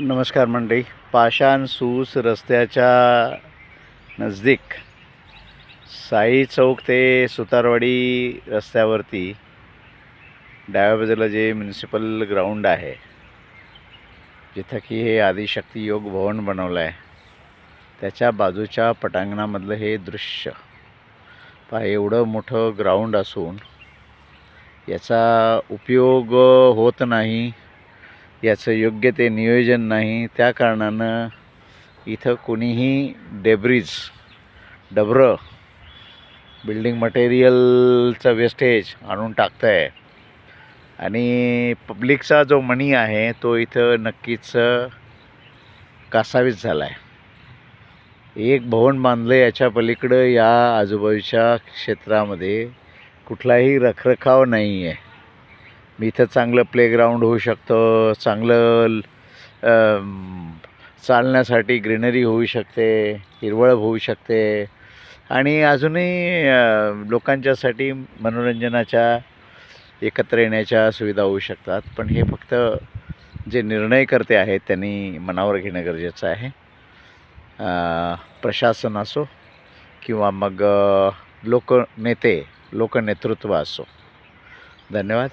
नमस्कार मंडळी. पाषाण सूस रस्त्याच्या नजदीक साई चौक ते सुतारवाडी रस्त्यावरती डाव्या बाजूला जे म्युन्सिपल ग्राउंड आहे जिथं की हे आदिशक्ती योग भवन बनवलं आहे. त्याच्या बाजूच्या पटांगणामधलं हे दृश्य पहा एवढं मोठं ग्राउंड असून याचा उपयोग होत नाही. याचं योग्य ते नियोजन नाही. त्या कारणानं इथं कोणीही डेब्रीज डबरं बिल्डिंग मटेरियलचं वेस्टेज आणून टाकतं आहे आणि पब्लिकचा जो मनी आहे तो इथं नक्कीच कासावीस झाला आहे एक भवन बांधलं याच्या पलीकडं या आजूबाजूच्या क्षेत्रामध्ये कुठलाही रखरखाव नाही आहे इथं चांगलं प्लेग्राऊंड होऊ शकतं चांगलं चालण्यासाठी ग्रीनरी होऊ शकते हिरवळ होऊ शकते आणि अजूनही लोकांच्यासाठी मनोरंजनाच्या एकत्र येण्याच्या सुविधा होऊ शकतात. पण हे फक्त जे निर्णयकर्ते आहेत त्यांनी मनावर घेणं गरजेचं आहे. प्रशासन असो किंवा मग लोकनेते लोकनेतृत्व असो. धन्यवाद.